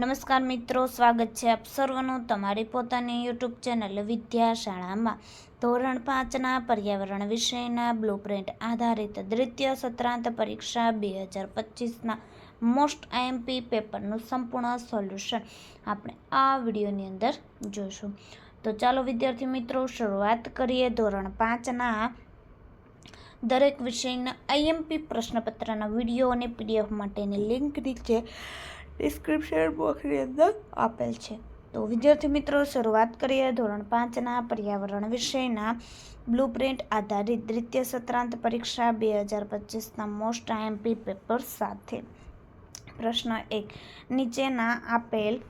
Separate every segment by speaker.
Speaker 1: નમસ્કાર મિત્રો, સ્વાગત છે આપ સર્વનું તમારી પોતાની યુટ્યુબ ચેનલ વિદ્યાશાળામાં. ધોરણ પાંચના પર્યાવરણ વિષયના બ્લુપ્રિન્ટ આધારિત દ્વિતીય સત્રાંત પરીક્ષા બે હજાર પચીસના મોસ્ટ આઈએમપી પેપરનું સંપૂર્ણ સોલ્યુશન આપણે આ વિડીયોની અંદર જોઈશું. તો ચાલો વિદ્યાર્થી મિત્રો, શરૂઆત કરીએ ધોરણ પાંચના. દરેક વિષયના આઈએમપી પ્રશ્નપત્રના વીડિયો અને પીડીએફ માટેની લિંક નીચે ડિસ્ક્રિપ્શન બોક્સની અંદર આપેલ છે. તો વિદ્યાર્થી મિત્રો, શરૂઆત કરીએ ધોરણ પાંચના પર્યાવરણ વિષયના. બ્લુપ્રિન્ટ આધારિત દ્વિતીય સત્રાંત પરીક્ષા બે હજાર પચીસના મોસ્ટ આઈએમપી પેપર સાથે. પ્રશ્ન એક, નીચેના આપેલ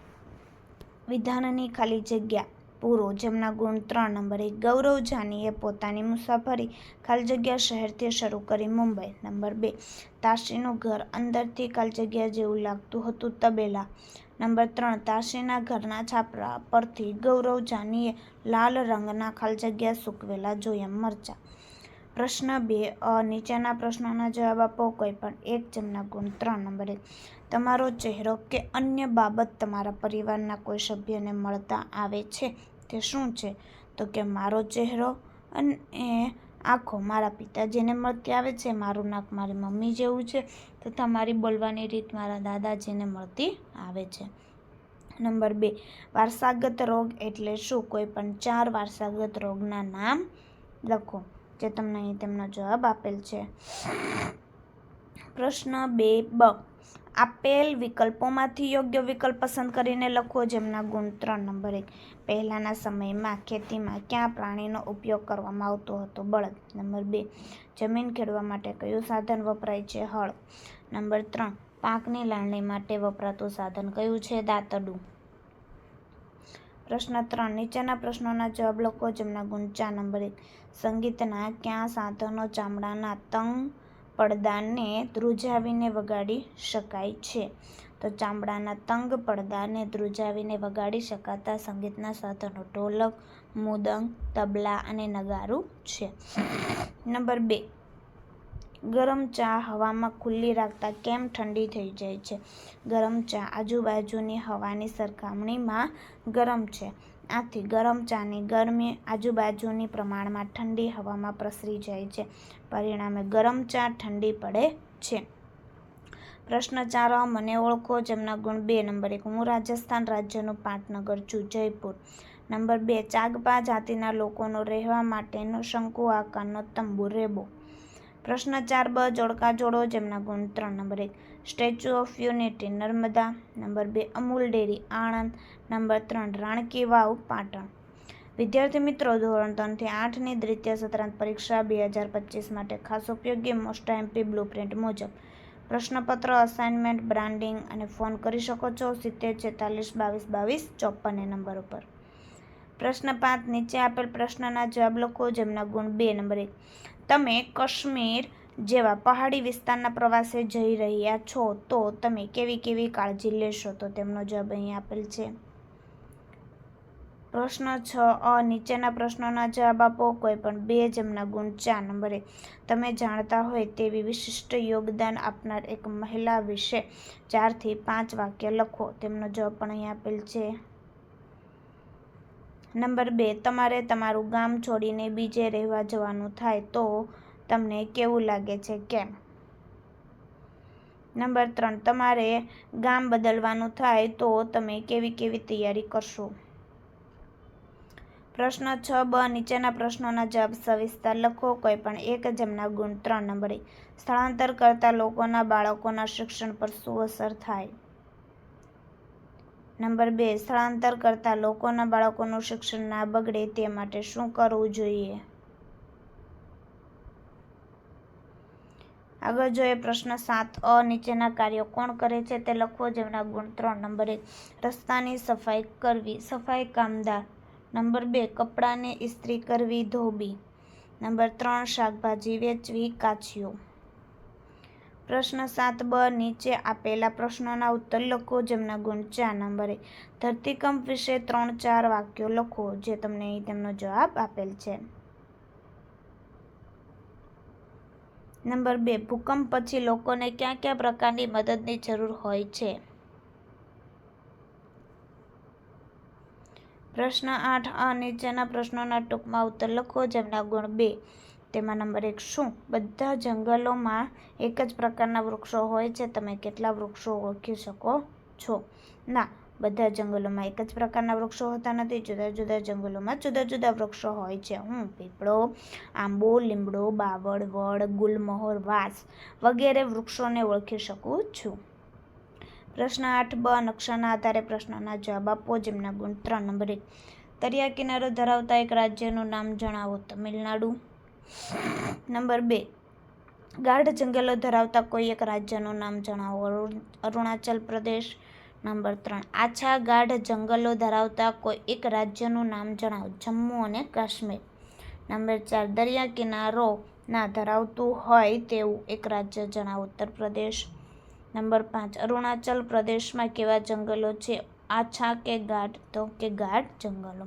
Speaker 1: વિધાનની ખાલી જગ્યા પૂરો, જેમના ગુણ ત્રણ નંબરે ગૌરવ જાનીએ પોતાની મુસાફરી ખાલી જગ્યા શહેરથી શરૂ કરી મુંબઈ. નંબર બે તાશીનું ઘર અંદરથી ખાલી જગ્યા જેવું લાગતું હતું તબેલા. નંબર ત્રણ તાશીના ઘરના છાપરા પરથી ગૌરવ જાનીએ લાલ રંગના ખાલી જગ્યા સૂકવેલા જોયા મરચા. પ્રશ્ન બે, અ, નીચેના પ્રશ્નોના જવાબ આપો કોઈ પણ. એક, જેમના ગુણ ત્રણ નંબરે, તમારો ચહેરો કે અન્ય બાબત તમારા પરિવારના કોઈ સભ્યને મળતા આવે છે? તે શું છે? તો કે મારો ચહેરો અને આંખો મારા પિતાજીને મળતી આવે છે. મારું નાક મારી મમ્મી જેવું છે. તથા મારી બોલવાની રીત મારા દાદાજીને મળતી આવે છે. નંબર બે, વારસાગત રોગ એટલે શું? કોઈ પણ ચાર વારસાગત રોગના નામ લખો, જે તમને અહીં તેમનો જવાબ આપેલ છે. પ્રશ્ન બે, બ. આપેલ વિકલ્પોમાંથી યોગ્ય વિકલ્પ પસંદ કરીને લખો જેમના ગુણ ત્રણ નંબર એક. પહેલાંના સમયમાં ખેતીમાં ક્યાં પ્રાણીનો ઉપયોગ કરવામાં આવતો હતો? બળદ. નંબર બે. જમીન ખેડવા માટે કયું સાધન વપરાય છે? હળ. નંબર ત્રણ. પાકની લાવણી માટે વપરાતું સાધન કયું છે? દાતડું. પ્રશ્ન ત્રણ. નીચેના પ્રશ્નોના જવાબ લખો જેમના ગુણ ચાર. નંબર એક. સંગીતના ક્યાં સાધનો ચામડાના તંગ પડદાને ધ્રુજાવીને વગાડી શકાય છે. તો ચામડાના તંગ પડદાને ધ્રુજાવીને વગાડી શકાતા સંગીતના સાધનો ઢોલક, મુદંગ, તબલા અને નગારું છે. નંબર બે. ગરમ ચા હવામાં ખુલ્લી રાખતા કેમ ઠંડી થઈ જાય છે? ગરમ ચા આજુબાજુની હવાની સરખામણીમાં ગરમ છે. આથી ગરમ ચાની ગરમી આજુબાજુની પ્રમાણમાં ઠંડી હવામાં પ્રસરી જાય છે. પરિણામે ગરમ ચા ઠંડી પડે છે. પ્રશ્ન ચાર, મને ઓળખો જેમના ગુણ બે. નંબર એક, હું રાજસ્થાન રાજ્યનું પાટનગર છું, જયપુર. નંબર બે, ચાગપા જાતિના લોકોનો રહેવા માટેનો શંકુ આકારનો તંબુ રેબો પ્રશ્ન ચાર બ, જોડકા જોડો જેમના ગુણ ત્રણ નંબર એક. Statue of Unity Narmada, number બે, અમૂલ ડેરી, આણંદ, નંબર ત્રણ, રાણકી વાવ, પાટણ. વિદ્યાર્થી મિત્રો, ધોરણ ત્રણથી આઠની દ્વિતીય સત્રાંત પરીક્ષા બે હજાર પચીસ માટે ખાસ ઉપયોગી મોસ્ટ એમપી બ્લુપ્રિન્ટ મુજબ. પ્રશ્નપત્ર અસાઇનમેન્ટ બ્રાન્ડિંગ અને ફોન કરી શકો છો સિત્તેર, છેતાલીસ, બાવીસ બાવીસ, ચોપ્પન નંબર ઉપર. પ્રશ્ન પાંચ નીચે આપેલ પ્રશ્નના જવાબ લખો જેમના ગુણ બે, નંબર એક. તમે કાશ્મીર જેવા પહાડી વિસ્તારના પ્રવાસે જઈ રહ્યા છો, તો તમે કેવી કેવી કાળજી લેશો? તો તેમનો જવાબ અહીં આપેલ છે. પ્રશ્ન છ, અ, નીચેના પ્રશ્નોના જવાબ આપો. કોઈ પણ બે જેમના ગુણ ચાર નંબરે તમે જાણતા હોય તેવી વિશિષ્ટ યોગદાન આપનાર એક મહિલા વિશે ચારથી પાંચ વાક્ય લખો. તેમનો જવાબ પણ અહીં આપેલ છે. નંબર બે, તમારે તમારું ગામ છોડીને બીજે રહેવા જવાનું થાય તો તમને કેવું લાગે છે, કેમ? નંબર ત્રણ, તમારે ગામ બદલવાનું થાય તો તમે કેવી કેવી તૈયારી કરશો? પ્રશ્ન છ, બ, નીચેના પ્રશ્નોના જવાબ સવિસ્તાર લખો, કોઈ પણ એક જેમના ગુણ ત્રણ નંબરે. સ્થળાંતર કરતા લોકોના બાળકોના શિક્ષણ પર શું અસર થાય? નંબર બે, સ્થળાંતર કરતા લોકોના બાળકોનું શિક્ષણ ના બગડે તે માટે શું કરવું જોઈએ? આગળ જોઈએ પ્રશ્ન સાત, અ નીચેના કાર્યો કોણ કરે છે તે લખવો? જેમના ગુણ ત્રણ, નંબર એક, રસ્તાની સફાઈ કરવી. સફાઈ કામદાર. નંબર બે, કપડાને ઇસ્ત્રી કરવી ધોબી. નંબર ત્રણ, શાકભાજી વેચવી કાચીઓ પ્રશ્ન સાત બ નીચે આપેલા પ્રશ્નોના ઉત્તર લખો, જેમના ગુણ ચાર નંબર. ધરતીકંપ વિશે ત્રણ ચાર વાક્યો લખો, જે તમને તેમનો જવાબ આપેલ છે. નંબર બે, ભૂકંપ પછી લોકોને ક્યાં કયા પ્રકારની મદદની જરૂર હોય છે? પ્રશ્ન આઠ, આ નીચેના પ્રશ્નોના ટૂંકમાં ઉત્તર લખો, જેમના ગુણ બે. તેમાં નંબર એક શું? બધા જંગલોમાં એક જ પ્રકારના વૃક્ષો હોય છે. તમે કેટલા વૃક્ષો ઓળખી શકો છો? ના, બધા જંગલોમાં એક જ પ્રકારના વૃક્ષો હોતા નથી. જુદા જુદા જંગલોમાં જુદા જુદા વૃક્ષો હોય છે. હું પીપળો, આંબો, લીમડો, બાવળ, વડ, ગુલમોહર, વાંસ વગેરે વૃક્ષોને ઓળખી શકું છું. પ્રશ્ન આઠ, બ નકશાના આધારે પ્રશ્નના જવાબ આપો જેમના ગુણ ત્રણ. નંબર એક. દરિયા કિનારો ધરાવતા એક રાજ્યનું નામ જણાવો. તમિલનાડુ. નંબર બે. ગાઢ જંગલો ધરાવતા કોઈ એક રાજ્યનું નામ જણાવો. અરુ- અરુણાચલ પ્રદેશ નંબર ત્રણ. આછા ગાઢ જંગલો ધરાવતા કોઈ એક રાજ્યનું નામ જણાવો. જમ્મુ અને કાશ્મીર. નંબર ચાર. દરિયા કિનારો ના ધરાવતું હોય તેવું એક રાજ્ય જણાવો. ઉત્તર પ્રદેશ નંબર પાંચ. અરુણાચલ પ્રદેશમાં કેવા જંગલો છે? આછા કે ગાઢ? તો કે ગાઢ જંગલો.